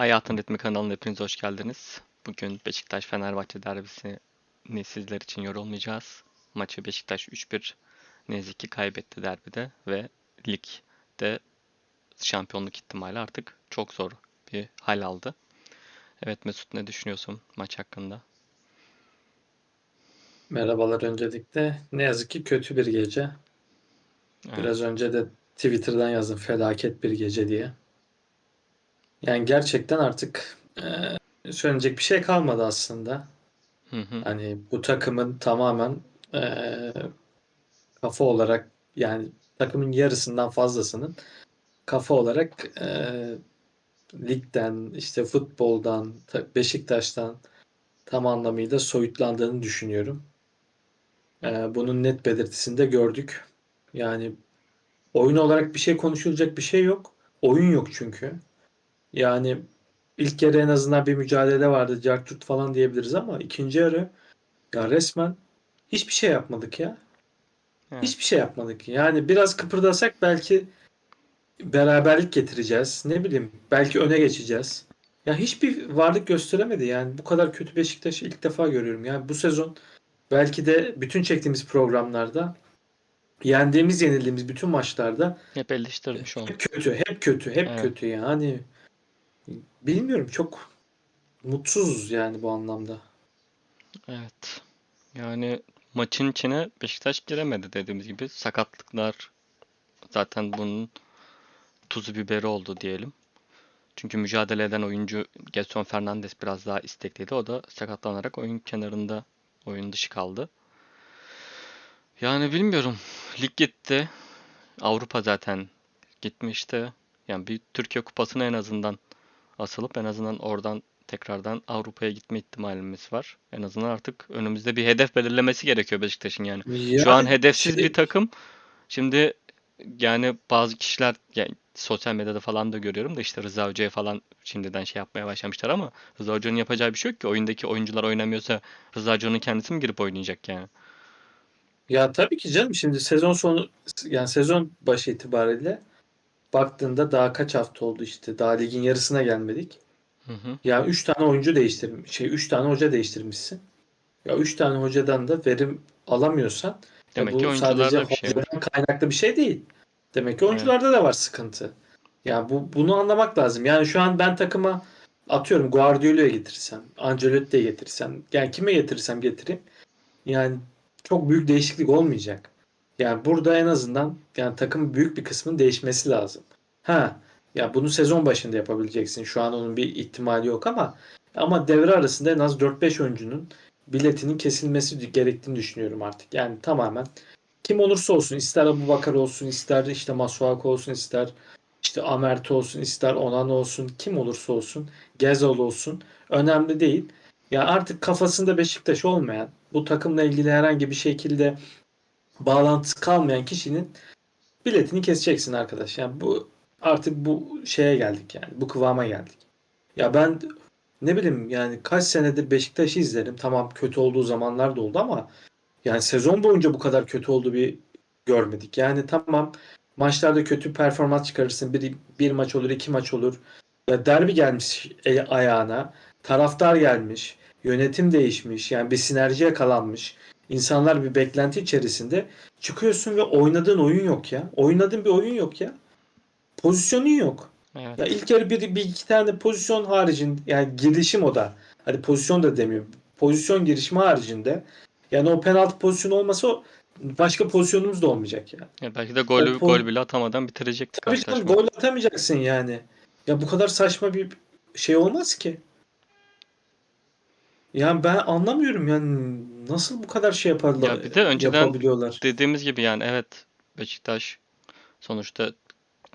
Hayatın Ritmi kanalına hepiniz hoş geldiniz. Bugün Beşiktaş-Fenerbahçe derbisini sizler için yorulmayacağız. Maçı Beşiktaş 3-1 ne yazık ki kaybetti derbide ve ligde şampiyonluk ihtimali artık çok zor bir hal aldı. Evet Mesut ne düşünüyorsun maç hakkında? Merhabalar öncelikle. Ne yazık ki kötü bir gece. Evet. Biraz önce de Twitter'dan yazdım felaket bir gece diye. Yani gerçekten artık eee, söylenecek bir şey kalmadı aslında. Hı hı. Hani bu takımın tamamen eee, kafa olarak yani takımın yarısından fazlasının kafa olarak eee, ligden, işte futboldan, ta- Beşiktaş'tan tam anlamıyla soyutlandığını düşünüyorum. Eee, bunun net belirtisini de gördük. Yani oyun olarak bir şey konuşulacak bir şey yok. Oyun yok çünkü. Yani ilk yarı en azından bir mücadele vardı. Cartürt falan diyebiliriz ama ikinci yarı ya resmen hiçbir şey yapmadık ya. Evet. Hiçbir şey yapmadık. Yani biraz kıpırdasak belki beraberlik getireceğiz. Ne bileyim belki öne geçeceğiz. Ya hiçbir varlık gösteremedi yani. Bu kadar kötü Beşiktaş'ı ilk defa görüyorum. Yani bu sezon belki de bütün çektiğimiz programlarda yendiğimiz yenildiğimiz bütün maçlarda Hep eleştirmiş hep kötü, hep kötü, hep Evet. kötü yani. Bilmiyorum çok mutsuzuz yani bu anlamda. Evet. Yani maçın içine Beşiktaş giremedi dediğimiz gibi. Sakatlıklar zaten bunun tuzu biberi oldu diyelim. Çünkü mücadele eden oyuncu Gelson Fernandes biraz daha istekliydi. O da sakatlanarak oyun kenarında oyun dışı kaldı. Yani bilmiyorum. Lig gitti. Avrupa zaten gitmişti. Yani bir Türkiye Kupası'na en azından asılıp en azından oradan tekrardan Avrupa'ya gitme ihtimalimiz var. En azından artık önümüzde bir hedef belirlemesi gerekiyor Beşiktaş'ın yani. Şu an Yani hedefsiz şey- bir takım. Şimdi yani bazı kişiler yani sosyal medyada falan da görüyorum da işte Rıza Hoca'ya falan şimdiden şey yapmaya başlamışlar ama Rıza Hoca'nın yapacağı bir şey yok ki. Oyundaki oyuncular oynamıyorsa Rıza Hoca'nın kendisi mi girip oynayacak yani? Ya tabii ki canım şimdi sezon sonu yani sezon başı itibariyle baktığında daha kaç hafta oldu işte daha ligin yarısına gelmedik. Hı hı. Ya 3 tane oyuncu değiştirmiş şey 3 tane hoca değiştirmişsin. Ya 3 tane hocadan da verim alamıyorsan Demek bu ki sadece bir şey hocadan kaynaklı bir şey değil. Demek ki Evet. oyuncularda da var sıkıntı. Ya bu bunu anlamak lazım. Yani şu an ben takıma atıyorum Guardiola'ya getirsem, Ancelotti'ye getirsem, yani kime getirirsem getireyim. Yani çok büyük değişiklik olmayacak. Yani burada en azından yani takımın büyük bir kısmının değişmesi lazım. Ha ya bunu sezon başında yapabileceksin. Şu an onun bir ihtimali yok ama ama devre arasında en az 4-5 oyuncunun biletinin kesilmesi gerektiğini düşünüyorum artık. Yani tamamen kim olursa olsun ister Abubakar olsun ister işte Masuaku olsun ister işte Amert olsun ister Onan olsun kim olursa olsun Gezal olsun önemli değil. Ya artık kafasında Beşiktaş olmayan bu takımla ilgili herhangi bir şekilde bağlantısı kalmayan kişinin biletini keseceksin arkadaş. Yani bu artık bu şeye geldik yani bu kıvama geldik. Ya ben ne bileyim yani kaç senedir Beşiktaş'ı izlerim. Tamam kötü olduğu zamanlar da oldu ama yani sezon boyunca bu kadar kötü olduğu bir görmedik. Yani tamam maçlarda kötü performans çıkarırsın. Bir, bir maç olur, iki maç olur. Ya derbi gelmiş e- ayağına. Taraftar gelmiş. Yönetim değişmiş. Yani bir sinerji yakalanmış. İnsanlar bir beklenti içerisinde. Çıkıyorsun ve oynadığın oyun yok ya. Oynadığın bir oyun yok ya. Pozisyonun yok. Evet. Ya ilk yarı bir, bir iki tane pozisyon haricinde yani girişim o da. Hadi pozisyon da demiyorum. Pozisyon girişimi haricinde. Yani o penaltı pozisyonu olmasa o başka pozisyonumuz da olmayacak yani. Ya belki de golü O- gol bile atamadan bitirecektik Tabii canım gol atamayacaksın yani. Ya bu kadar saçma bir şey olmaz ki. Yani ben anlamıyorum yani nasıl bu kadar şey yaparlar, Ya bir de önceden yapabiliyorlar. Dediğimiz gibi yani evet Beşiktaş sonuçta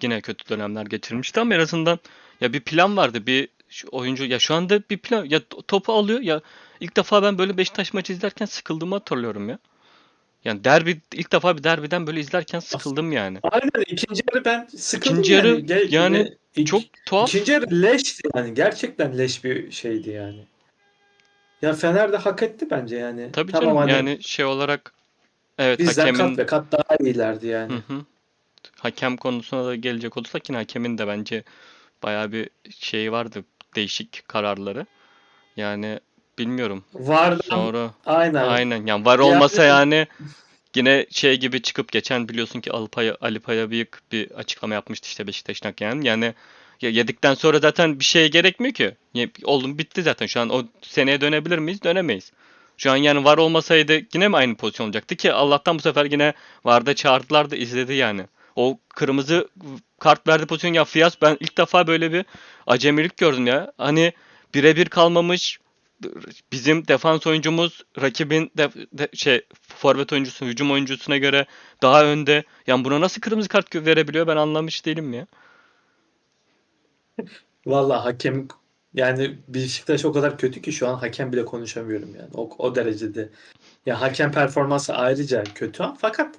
yine kötü dönemler geçirmişti ama en azından ya bir plan vardı. Bir şu oyuncu ya şu anda bir plan ya to- topu alıyor ya ilk defa ben böyle Beşiktaş maçı izlerken sıkıldığımı hatırlıyorum ya. Yani derbi ilk defa bir derbiden böyle izlerken sıkıldım yani. Aynen ikinci yarı ben sıkıldım İkinci yarı yani. Yani ik- Çok tuhaf. İkinci yarı leşti yani. Gerçekten leş bir şeydi yani. Ya Fener de hak etti bence yani. Tabii Tamam canım hani yani şey olarak evet bizden hakemin kat ve kat daha iyilerdi yani. Hı hı. Hakem konusuna da gelecek olursak yine hakemin de bence bayağı bir şeyi vardı. değişik kararları. Yani bilmiyorum. Vardan Sonra aynen. aynen yani var Yani- olmasa yani yine şey gibi çıkıp geçen biliyorsun ki Alpay Ali Payabıyık bir açıklama yapmıştı işte Beşiktaş'ın hakem. Yani ya yedikten sonra zaten bir şeye gerekmiyor ki. Ye- Oğlum bitti zaten. Şu an o seneye dönebilir miyiz? Dönemeyiz. Şu an yani var olmasaydı yine mi aynı pozisyon olacaktı ki Allah'tan bu sefer yine varda çağırdılar da izledi yani. O kırmızı kart verdi pozisyon ya Fiyas ben ilk defa böyle bir acemilik gördüm ya. Hani birebir kalmamış bizim defans oyuncumuz rakibin de, de- şey forvet oyuncusu hücum oyuncusuna göre daha önde. Yani buna nasıl kırmızı kart verebiliyor ben anlamış değilim ya. Vallahi hakem yani Beşiktaş o kadar kötü ki şu an hakem bile konuşamıyorum yani. O, o derecede. Ya hakem performansı ayrıca kötü ama fakat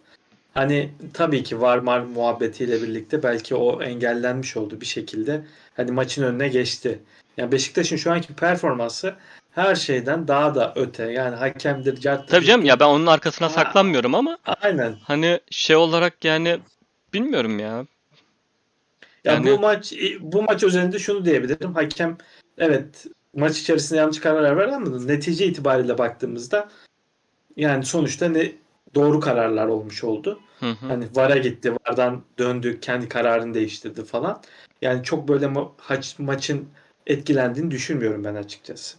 hani tabii ki var mar muhabbetiyle birlikte belki o engellenmiş oldu bir şekilde. Hani maçın önüne geçti. Yani Beşiktaş'ın şu anki performansı her şeyden daha da öte. Yani hakemdir, carttır, Tabii canım ya ben onun arkasına Ha. saklanmıyorum ama Aynen. hani şey olarak yani bilmiyorum ya. Ya Yani- bu maç bu maç özelinde şunu diyebilirim. Hakem evet maç içerisinde yanlış kararlar verdi ama netice itibariyle baktığımızda yani sonuçta ne doğru kararlar olmuş oldu. Hı hı. Hani VAR'a gitti, VAR'dan döndü, kendi kararını değiştirdi falan. Yani çok böyle ma- maçın etkilendiğini düşünmüyorum ben açıkçası.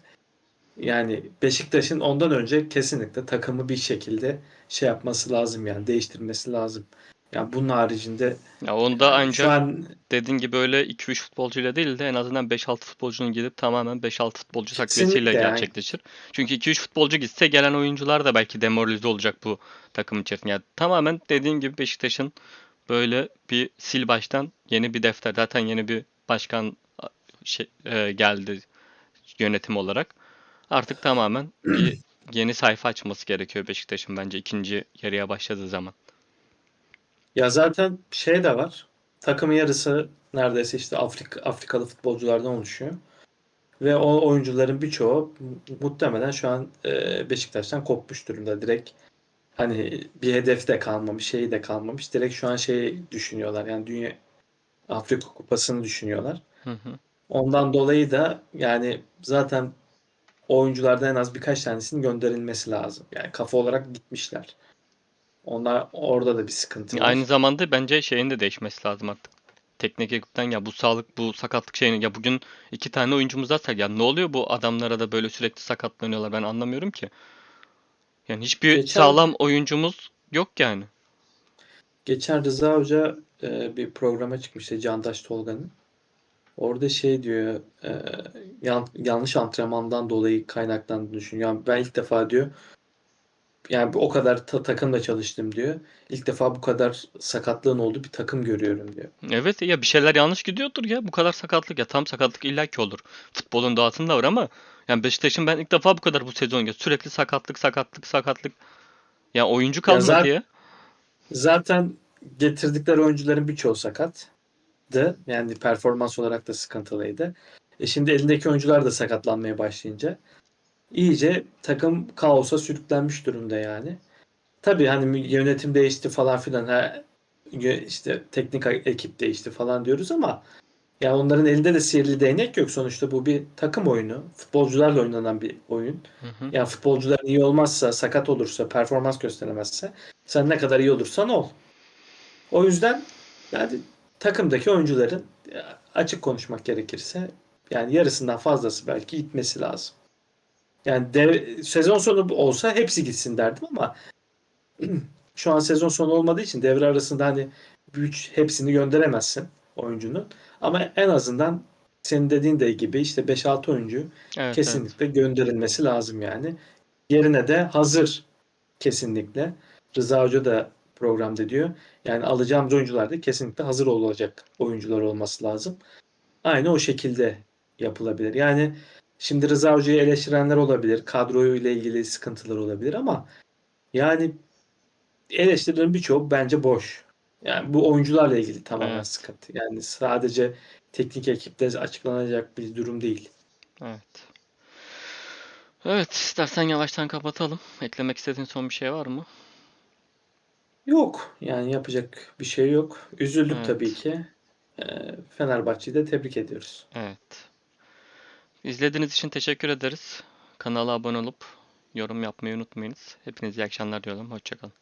Yani Beşiktaş'ın ondan önce kesinlikle takımı bir şekilde şey yapması lazım yani değiştirmesi lazım. Yani bunun haricinde Ya onda ancak an dediğin gibi öyle 2-3 futbolcuyla değil de en azından 5-6 futbolcunun gidip tamamen 5-6 futbolcu takviyesiyle Kesinlikle yani. gerçekleşir. Çünkü 2-3 futbolcu gitse gelen oyuncular da belki demoralize olacak bu takım içerisinde. Yani tamamen dediğin gibi Beşiktaş'ın böyle bir sil baştan yeni bir defter. Zaten yeni bir başkan şey, e, geldi yönetim olarak. Artık tamamen bir yeni sayfa açması gerekiyor Beşiktaş'ın bence ikinci yarıya başladığı zaman. Ya zaten şey de var. Takımın yarısı neredeyse işte Afrika, Afrikalı futbolculardan oluşuyor. Ve o oyuncuların birçoğu muhtemelen şu an e, Beşiktaş'tan kopmuş durumda. Direkt hani bir hedef de kalmamış, şey de kalmamış. Direkt şu an şey düşünüyorlar. Yani Dünya Afrika Kupası'nı düşünüyorlar. Hı hı. Ondan dolayı da yani zaten oyunculardan en az birkaç tanesinin gönderilmesi lazım. Yani kafa olarak gitmişler. Onlar orada da bir sıkıntı var. Aynı zamanda bence şeyin de değişmesi lazım artık. Teknik ekipten ya bu sağlık bu sakatlık şeyini ya bugün iki tane oyuncumuz varsa ya ne oluyor bu adamlara da böyle sürekli sakatlanıyorlar ben anlamıyorum ki. Yani hiçbir Geçen- sağlam oyuncumuz yok yani. Geçen Rıza Hoca e, bir programa çıkmıştı Candaş Tolga'nın. Orada şey diyor e, yan- yanlış antrenmandan dolayı kaynaklandığını düşünüyor. Yani ben ilk defa diyor yani o kadar ta- takımla çalıştım diyor. İlk defa bu kadar sakatlığın olduğu bir takım görüyorum diyor. Evet ya bir şeyler yanlış gidiyordur ya bu kadar sakatlık ya tam sakatlık illaki olur. Futbolun doğasında var ama yani Beşiktaş'ın ben ilk defa bu kadar bu sezon ya sürekli sakatlık sakatlık sakatlık. Ya oyuncu kalmadı zaten- ya. Zaten getirdikleri oyuncuların birçoğu sakattı. Yani performans olarak da sıkıntılıydı. E şimdi elindeki oyuncular da sakatlanmaya başlayınca iyice takım kaosa sürüklenmiş durumda yani. Tabii hani yönetim değişti falan filan ha işte teknik ekip değişti falan diyoruz ama ya onların elinde de sihirli değnek yok. Sonuçta bu bir takım oyunu. Futbolcularla oynanan bir oyun. Hı hı. Yani futbolcular iyi olmazsa, sakat olursa, performans gösteremezse sen ne kadar iyi olursan ol. O yüzden yani takımdaki oyuncuların açık konuşmak gerekirse yani yarısından fazlası belki gitmesi lazım. Yani dev- sezon sonu olsa hepsi gitsin derdim ama şu an sezon sonu olmadığı için devre arasında hani güç hepsini gönderemezsin oyuncunun. Ama en azından senin dediğin de gibi işte 5-6 oyuncu Evet, evet. kesinlikle gönderilmesi lazım yani. Yerine de hazır kesinlikle. Rıza Hoca da programda diyor. Yani alacağımız oyuncular da kesinlikle hazır olacak oyuncular olması lazım. Aynı o şekilde yapılabilir. Yani şimdi Rıza Hoca'yı eleştirenler olabilir. Kadroyu ile ilgili sıkıntılar olabilir ama yani eleştirilerin birçoğu bence boş. Yani bu oyuncularla ilgili tamamen Evet. sıkıntı. Yani sadece teknik ekipte açıklanacak bir durum değil. Evet. Evet, istersen yavaştan kapatalım. Eklemek istediğin son bir şey var mı? Yok. Yani yapacak bir şey yok. Üzüldük Evet. tabii ki. Ee, Fenerbahçe'yi de tebrik ediyoruz. Evet. İzlediğiniz için teşekkür ederiz. Kanala abone olup yorum yapmayı unutmayınız. Hepinize iyi akşamlar diyorum. Hoşçakalın.